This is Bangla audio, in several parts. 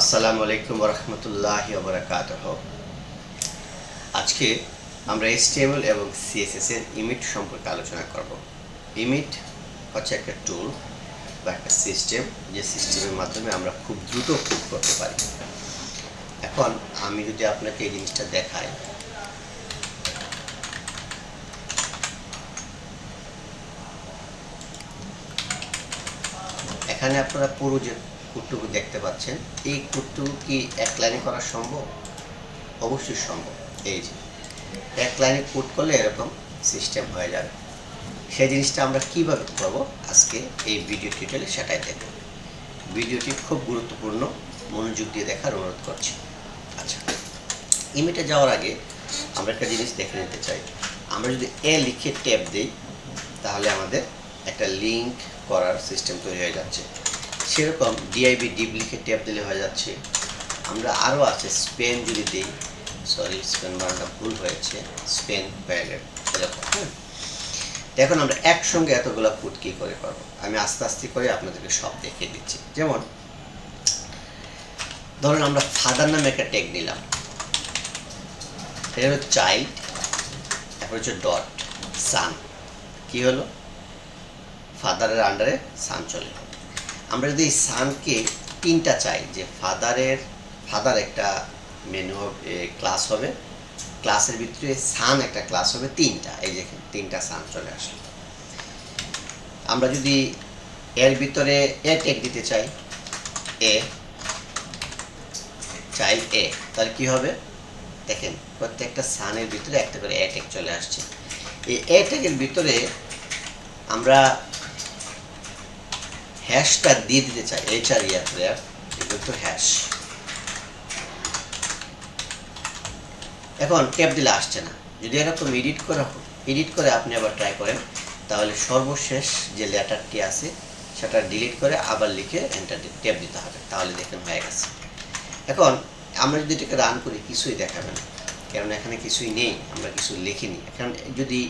আসসালামু আলাইকুম রহমতুল্লাহ বরকাত আজকে আমরা HTML এবং সিএসএস এর ইমিট সম্পর্কে আলোচনা করব। ইমিট হচ্ছে একটা টুল বা একটা সিস্টেম যে সিস্টেমের মাধ্যমে আমরা খুব দ্রুত কোড করতে পারি। এখন আমি যদি আপনাকে এই জিনিসটা দেখাই। এখানে আপনারা পুরো যে কোডটুকু দেখতে পাচ্ছেন। এই কোডটুকু কি এক লাইনে করা সম্ভব? অবশ্যই সম্ভব। এই যে, এক লাইনে কোড করলে এরকম সিস্টেম হয়ে যাবে। সেই জিনিসটা আমরা কীভাবে করব? আজকে এই ভিডিও টিউটোরিয়ালে সেটাই দেখব। ভিডিওটি খুব গুরুত্বপূর্ণ। মনোযোগ দিয়ে দেখার অনুরোধ করছি। আচ্ছা ইমেটে যাওয়ার আগে আমরা একটা জিনিস দেখে নিতে চাই। আমরা যদি এ লিখে ট্যাপ দিই, তাহলে আমাদের একটা লিঙ্ক করার সিস্টেম তৈরি হয়ে যাচ্ছে। সেরকম ডিআইবি ডিপ লিখে ট্যাপ দিলে হয়ে যাচ্ছে। আমরা আরও আছে স্পেন যদি দিই সরি স্পেন বানানটা ভুল হয়েছে স্পেন এরকম হ্যাঁ এখন আমরা একসঙ্গে এতগুলো কোড কী করে করব? আমি আস্তে আস্তে করে আপনাদেরকে সব দেখিয়ে দিচ্ছি। যেমন, ধরুন আমরা ফাদার নামে একটা ট্যাগ নিলাম। এটা হলো চাইল্ড তারপর হচ্ছে ডট সান কি হলো? ফাদারের আন্ডারে সান চলে। আমরা যদি সানকে তিনটা চাই, যে ফাদারের, ফাদার একটা মেনু ক্লাস হবে, ক্লাসের ভিতরে সান একটা ক্লাস হবে, তিনটা, এই যে তিনটা সান চলে আসলো। আমরা যদি এর ভিতরে এ টেক দিতে চাই, এ চাইল্ড এ, তাহলে কি হবে? দেখেন, প্রত্যেকটা সানের ভিতরে একটা করে এ টেক চলে আসছে। এই এ টেকের ভিতরে আমরা হ্যাশটা দিয়ে দিতে চাই এইচ আর ইয়ার প্লেয়ার তো হ্যাশ এখন ট্যাপ দিলে আসছে না। যদি এরকম এডিট করা এডিট করে আপনি আবার ট্রাই করেন, তাহলে সর্বশেষ যে লেটারটি আছে, সেটা ডিলিট করে আবার লিখে এন্টার ট্যাপ দিতে হবে। তাহলে দেখেন হয়ে গেছে। এখন আমরা যদি এটাকে রান করি, কিছুই দেখাবে না। কারণ এখানে কিছুই নেই, আমরা কিছু লিখিনি। এখন যদি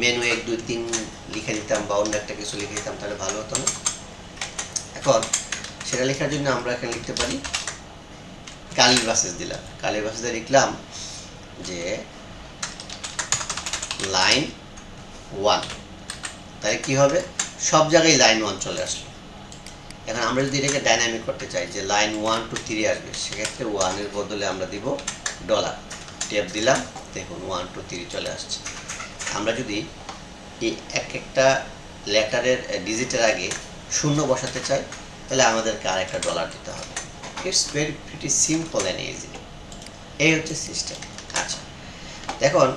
মেনু এক, দুই, তিন লিখে দিতাম বা অন্য একটা কিছু লিখে দিতাম, তাহলে ভালো হতো না। এখন সেটা লেখার জন্য আমরা এখানে লিখতে পারি কালি বাসেস দিলাম। কালি বাসেসে লিখলাম যে লাইন ওয়ান তাহলে কি হবে? সব জায়গায় লাইন ওয়ান চলে আসলো। এখন আমরা যদি এটাকে ডাইনামিক করতে চাই, যে লাইন ওয়ান টু থ্রি আসবে, সেক্ষেত্রে ওয়ানের বদলে আমরা দিব ডলার টেপ দিলাম, দেখুন ওয়ান টু থ্রি চলে আসছে। আমরা যদি এই এক একটা লেটারের ডিজিটের আগে শূন্য বসাতে চাই তাহলে আমাদেরকে আর একটা ডলার দিতে হবে। It's very pretty simple and easy এই হচ্ছে সিস্টেম আচ্ছা এখন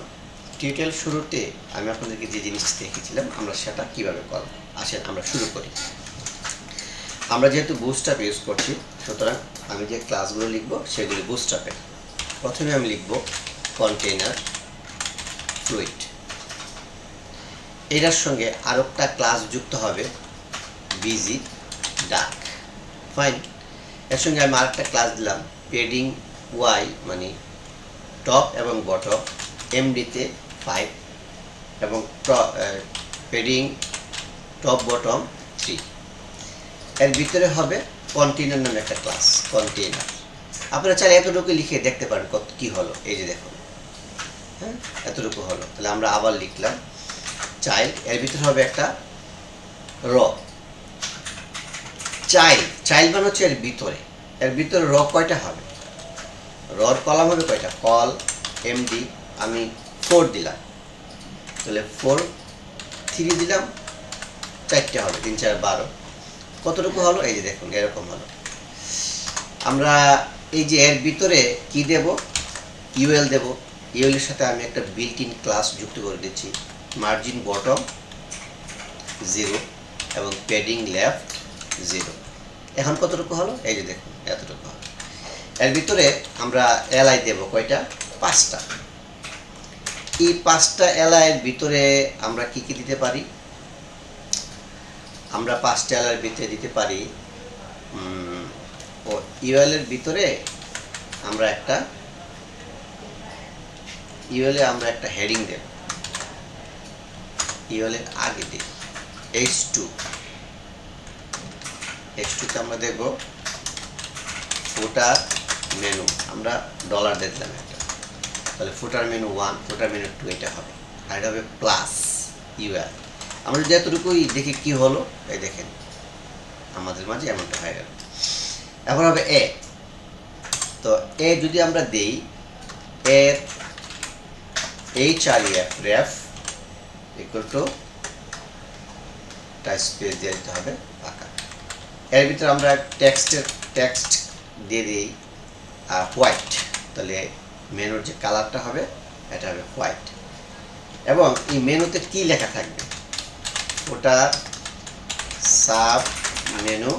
টিউটোরিয়াল শুরুতে আমি আপনাদেরকে যে জিনিসটা দেখিয়েছিলাম, আমরা সেটা কীভাবে করব? আসেন, আমরা শুরু করি। আমরা যেহেতু বুস্টাপ ইউজ করছি, সুতরাং আমি যে ক্লাসগুলো লিখব, সেগুলি বুস্টাপের প্রথমে আমি লিখব কন্টেইনার ফ্লুইড এটার সঙ্গে আরও একটা ক্লাস যুক্ত হবে বিজি ডাক ফাইন এর সঙ্গে আমি আরেকটা ক্লাস দিলাম পেডিং ওয়াই মানে টপ এবং বটম এমডিতে ফাইভ এবং পেডিং টপ বটম থ্রি এর ভিতরে হবে কন্টেনার নামে একটা ক্লাস কন্টেনার আপনারা চাইলে এতটুকু লিখে দেখতে পারেন কত কী হলো, এই যে দেখুন। হ্যাঁ এতটুকু হলো। তাহলে আমরা আবার লিখলাম চাইল্ড এর ভিতরে হবে একটা র চাইল্ড চাইল্ড মানে হচ্ছে এর ভিতরে। এর ভিতরে র কয়টা হবে? রর কলাম হবে কয়টা? কল এমডি আমি ফোর দিলাম। তাহলে ফোর থ্রি দিলাম, চারটে হবে, তিন, চার, বারো। কতটুকু হলো? এই যে দেখুন, এরকম হলো। আমরা এই যে এর ভিতরে কি দেব? ইউএল দেব। ইউএলের সাথে আমি একটা বিল্ট ইন ক্লাস যুক্ত করে দিচ্ছি। মার্জিন বটম জিরো এবং প্যাডিং লেফট জিরো এখন কতটুকু হলো? এই যে দেখুন, এতটুকু হলো। এর ভিতরে আমরা এলআই দেব কয়টা? পাঁচটা। এই পাঁচটা এলআইয়ের ভিতরে আমরা কি কি দিতে পারি? আমরা পাঁচটা এলআইয়ের ভিতরে দিতে পারি ও ইউএলের ভিতরে আমরা একটা ইউএলে আমরা একটা হেডিং দেব। ইউএলের আগে দিই এইচ টু এইচ টুতে আমরা দেব ফুটার মেনু আমরা ডলার দিয়ে দিলাম একটা। তাহলে footer menu one footer menu two এটা হবে। আর এটা হবে প্লাস ইউএল আমরা যদি এতটুকুই দেখি কি হলো, এই দেখেন, আমাদের মাঝে এমনটা হয়ে গেল। এখন হবে এ তো এ যদি আমরা দেই এর H R F ref equal to type space দিয়ে দিতে হবে। এর ভিতরে আমরা টেক্সটের টেক্সট দিয়ে দিই হোয়াইট তাহলে মেনুর যে কালারটা হবে, এটা হবে হোয়াইট এবং এই মেনুতে কি লেখা থাকবে? ওটা সাব মেনু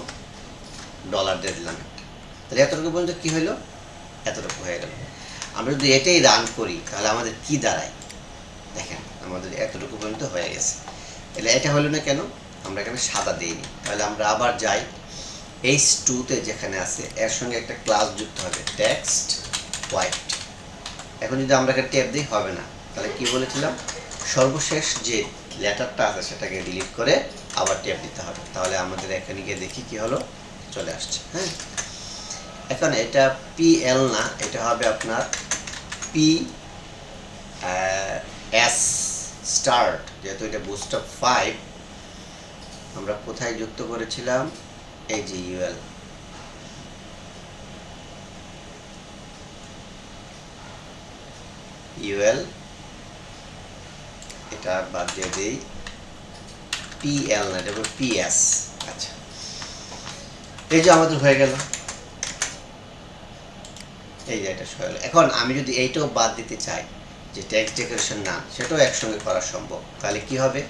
ডলার দিয়ে দিলাম। তাহলে এতটুকু পর্যন্ত কী হইল? এতটুকু হয়ে গেল। আমরা যদি এটাই রান করি, তাহলে আমাদের কি দাঁড়ায়? দেখেন, আমাদের এতটুকু পর্যন্ত হয়ে গেছে। তাহলে এটা হলো না কেন? আমরা এখানে সাদা দিইনি তাহলে আমরা আবার যাই এইচ টুতে যেখানে আছে, এর সঙ্গে একটা ক্লাস যুক্ত হবে টেক্সট হোয়াইট এখন যদি আমরা একটা ট্যাব দিই, হবে না। তাহলে কি বলেছিলাম? সর্বশেষ যে লেটারটা আছে, সেটাকে ডিলিট করে আবার ট্যাব দিতে হবে। তাহলে আমাদের এখানে গিয়ে দেখি কি হলো, চলে আসছে হ্যাঁ? এখন এটা পি এল না, এটা হবে আপনার পি এস স্টার্ট যেহেতু এটা বুস্ট অফ ফাইভ আমরা কোথায় যুক্ত করেছিলাম? ইউএল ইউএল এটা বাদ দিয়ে দিই। পিএল না, এটা পিএস আচ্ছা। এই যে আমাদের হয়ে গেল। এই যে এটা গেল। এখন আমি যদি এইটাও বাদ দিতে চাই, যে টেক্সট ডেকোরেশন না, সেটাও একসঙ্গে করা সম্ভব। তাহলে কি হবে?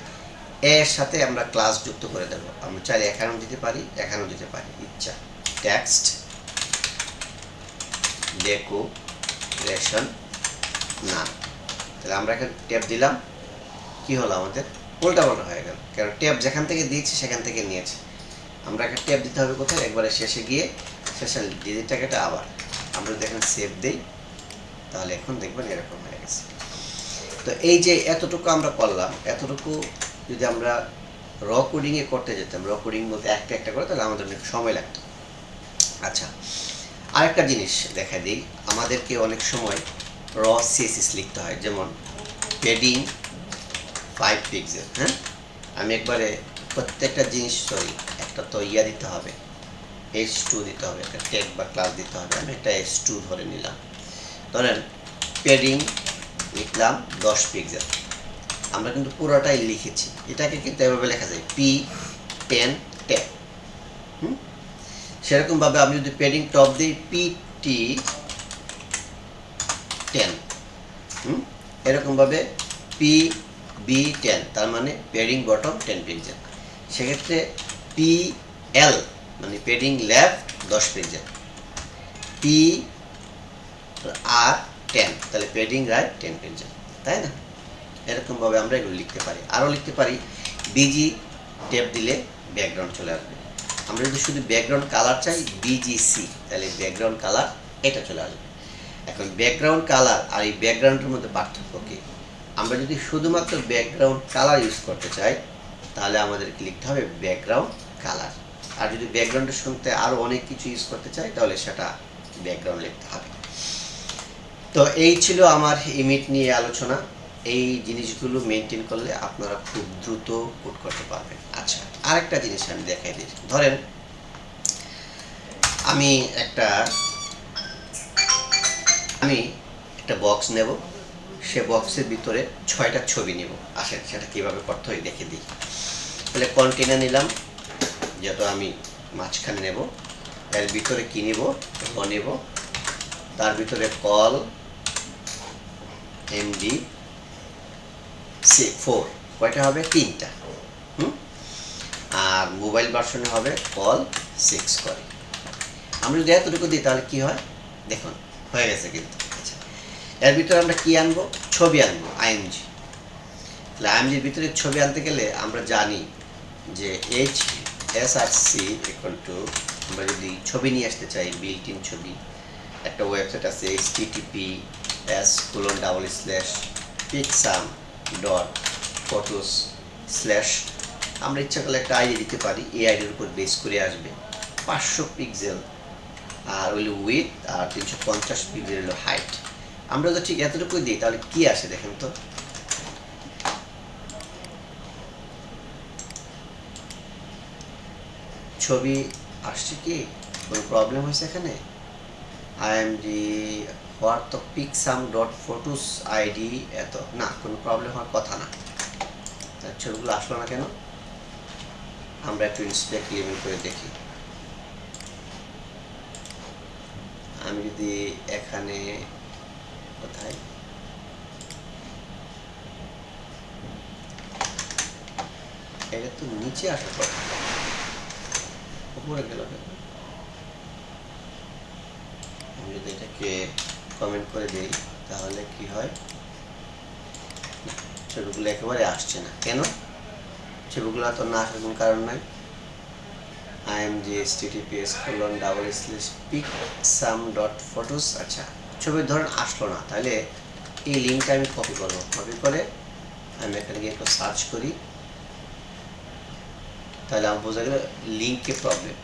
এর সাথে আমরা ক্লাস যুক্ত করে দেবো। আমরা চাইলে এখানেও দিতে পারি, এখানেও দিতে পারি। ইচ্ছা। টেক্সট ডেকোরেশন না তাহলে আমরা এখানে ট্যাব দিলাম। কি হলো আমাদের? উল্টা পাল্টা হয়ে গেল। কারণ ট্যাব যেখান থেকে দিয়েছি, সেখান থেকে নিয়েছে। আমরা একটা ট্যাব দিতে হবে কোথায়? একবারে শেষে গিয়ে শেষে ডিজিটটাকে আবার। আমরা যদি এখানে সেভ দিই, তাহলে এখন দেখবেন এরকম হয়ে গেছে। তো এই যে এতটুকু আমরা করলাম, এতটুকু যদি আমরা র কোডিংয়ে করতে যেতাম, র কোডিং বলতে একটা একটা করে, তাহলে আমাদের অনেক সময় লাগতো। আচ্ছা আরেকটা জিনিস দেখা দিই। আমাদেরকে অনেক সময় র সিএসএস লিখতে হয়, যেমন পেডিং ফাইভ পিক্সেল হ্যাঁ? আমি একবারে প্রত্যেকটা জিনিস সরি একটা তো ইয়া দিতে হবে এস টু দিতে হবে, একটা টেক বা ক্লাস দিতে হবে, আমি একটা এস টু ধরে নিলাম। ধরেন পেডিং লিখলাম দশ পিক্সেল আমরা কিন্তু পুরোটাই লিখেছি। এটাকে কিন্তু এভাবে লেখা যায় পি টেন টেন হুম? সেরকমভাবে আমি যদি পেডিং টপ দিই পি টি টেন হুম? এরকমভাবে পি বি টেন তার মানে পেডিং বটম টেন পিক্সেল সেক্ষেত্রে পি এল মানে পেডিং লেফট দশ পিক্সেল পি আর টেন তাহলে পেডিং রাইট টেন পিক্সেল তাই না? এরকমভাবে আমরা এগুলো লিখতে পারি। আরও লিখতে পারি বিজি টেপ দিলে ব্যাকগ্রাউন্ড চলে আসবে। আমরা যদি শুধু ব্যাকগ্রাউন্ড কালার চাই বিজিসি তাহলে ব্যাকগ্রাউন্ড কালার এটা চলে আসবে। এখন ব্যাকগ্রাউন্ড কালার আর এই ব্যাকগ্রাউন্ডের মধ্যে পার্থক্য কী? আমরা যদি শুধুমাত্র ব্যাকগ্রাউন্ড কালার ইউজ করতে চাই, তাহলে আমাদেরকে লিখতে হবে ব্যাকগ্রাউন্ড কালার আর যদি ব্যাকগ্রাউন্ডের শুনতে আরও অনেক কিছু ইউজ করতে চাই, তাহলে সেটা ব্যাকগ্রাউন্ড লিখতে হবে। তো এই ছিল আমার ইমিট নিয়ে আলোচনা। এই জিনিসগুলো মেনটেন করলে আপনারা খুব দ্রুত কোড করতে পারবেন। আচ্ছা আরেকটা জিনিস আমি দেখাই দিই। ধরেন, আমি একটা আমি একটা বক্স নেব। সে বক্সের ভিতরে ছয়টা ছবি নেব। আসেন, সেটা কীভাবে করতে হয় দেখে দিই। তাহলে কন্টেনার নিলাম, যেহেতু আমি মাঝখানে নেব। এর ভিতরে কী নেব? নেব। তার ভিতরে কল এমডি ফোর কয়টা হবে? তিনটা। হুম? আর মোবাইল ভার্সনে হবে কল সিক্স করে। আমরা যদি এতটুকু দিই, তাহলে কি হয়? দেখুন, হয়ে গেছে কিন্তু। আচ্ছা এর ভিতরে আমরা কি আনব? ছবি আনব আইএমজি তাহলে আইএমজির ভিতরে ছবি আনতে গেলে আমরা জানি যে H S R C equal to আমরা যদি ছবি নিয়ে আসতে চাই বিল্ট ছবি, একটা ওয়েবসাইট আছে H TTP S colon double slash picsum dot photos slash আমরা ইচ্ছা করলে একটা আইডি দিতে পারি। এই আইডির উপর বেস করে আসবে। পাঁচশো পিক্সেল আর হইল উইথ আর তিনশো পঞ্চাশ পিক্সেল হলো হাইট আমরা তো ঠিক এতটুকুই দিই, তাহলে কি আসে দেখেন তো? ছবি আসছে কি? কোনো প্রবলেম হয়েছে এখানে? আই হোয়াট তো পিকসাম ডট ফটোস আইডি এত। না, কোনো প্রবলেম হওয়ার কথা না। ছবিগুলো আসলো না কেন? আমরা একটু ইন্সপেক্ট লেভেল করে দেখি। আমি যদি এখানে কোথায়? এটা তো নিচে আসার কথা উপরে গেল কেন? আমি যদি এটাকে কমেন্ট করে দিই, তাহলে কি হয়? ছবিগুলো একেবারে আসছে না। কেন? ছবিগুলো তো না আসার কোনো কারণ নাই। T TPS colon double slash sum dot photos আচ্ছা ছবির ধরন আসলো না, তাহলে এই লিঙ্কটা আমি কপি করব। কপি করে আমি এখানে গিয়ে একটু সার্চ করি। তাহলে আমার বোঝা গেল লিঙ্কে প্রবলেম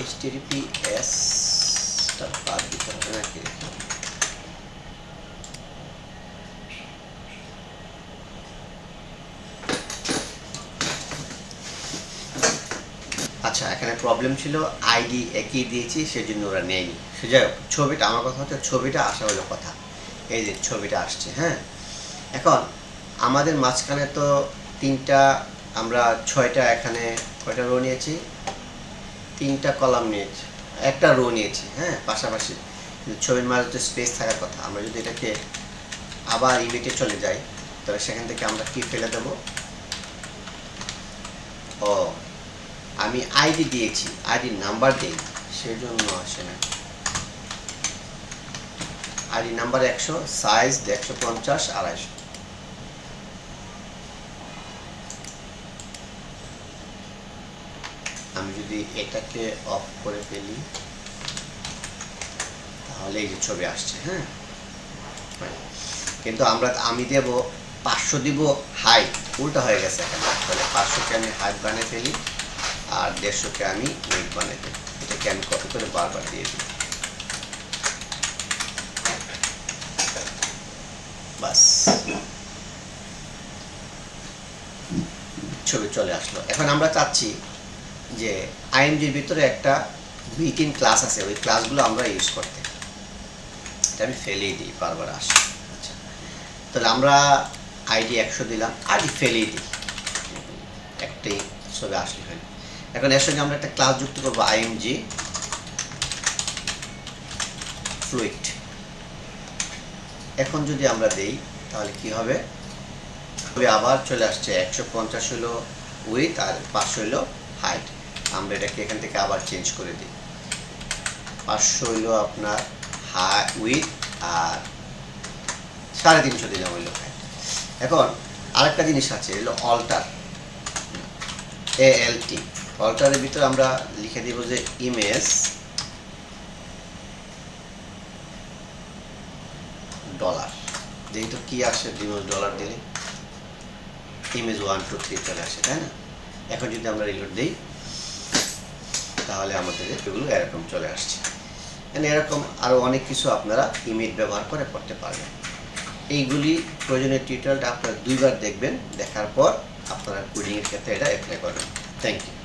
এইচ টিপিএস টা বাদ দিতে হবে নাকি? আচ্ছা এখানে প্রবলেম ছিল আইডি একই দিয়েছি সেজন্য ওরা নেয়নি। সে যাই হোক, ছবিটা, আমার কথা হচ্ছে ছবিটা আসা হলো কথা। এই যে ছবিটা আসছে হ্যাঁ? এখন, আমাদের মাঝখানে তো তিনটা, আমরা ছয়টা এখানে কয়টা রো নিয়েছি? তিনটা কলাম নিয়েছি, একটা রো নিয়েছি হ্যাঁ? পাশাপাশি। ছবির মাঝে তো স্পেস থাকার কথা। আমরা যদি এটাকে আবার ইমিটে চলে যাই, তাহলে সেখান থেকে আমরা কি ফেলে দেব? ও আমি আইডি দিয়েছি আইডি নাম্বার দিই সেই জন্য আসে না। আইডি নাম্বার একশো সাইজ একশো পঞ্চাশ, আড়াইশো। আমি যদি এটাকে অফ করে ফেলি, তাহলে এই যে ছবি আসছে হ্যাঁ? কিন্তু আমরা, আমি দেব পাঁচশো দিব হাই উল্টা হয়ে গেছে এখানে। তাহলে পাঁচশোকে আমি হাইট বানিয়ে ফেলি। আর দেড়শোকে আমি উইক বানিয়ে দিই এটাকে আমি কপি করে বারবার দিয়ে দিই। ছবি চলে আসলো। এখন আমরা চাচ্ছি যে আইএমজির ভিতরে একটা বিটিন ক্লাস আছে। ওই ক্লাসগুলো আমরা ইউজ করতে। এটা আমি ফেলেই দিই, বারবার আসি। আচ্ছা। তাহলে আমরা আইডি একশো দিলাম। আইডি ফেলেই দিই। একটাই ছবি আসলে। এখন এর সঙ্গে আমরা একটা ক্লাস যুক্ত করব আইএমজি ফ্লুইড এখন যদি আমরা দেই, তাহলে কি হবে? আবার চলে আসছে, একশো পঞ্চাশ হলো উইথ আর পাঁচশো হলো হাইট আমরা এটাকে এখান থেকে আবার চেঞ্জ করে দিই। পাঁচশো হইল আপনার হাই উইথ আর সাড়ে তিনশো দিলাম হইল হাইট এখন আরেকটা জিনিস আছে এগুলো অল্টার এ এল টি অল্টারের ভিতরে আমরা লিখে দিব যে ইমেজ ডলার যেহেতু কি আসে ইমেজ ডলার দিলে? ইমেজ ওয়ান টু থ্রি চলে আসে, তাই না? এখন যদি আমরা রিলোড দিই, তাহলে আমাদের এগুলো এরকম চলে আসছে। এরকম আরও অনেক কিছু আপনারা ইমেজ ব্যবহার করে করতে পারবেন। এইগুলি প্রয়োজনীয় টিউটোরিয়ালটা আপনারা দুইবার দেখবেন, দেখার পর আপনারা কোডিংয়ের ক্ষেত্রে এটা অ্যাপ্লাই করবেন। Thank you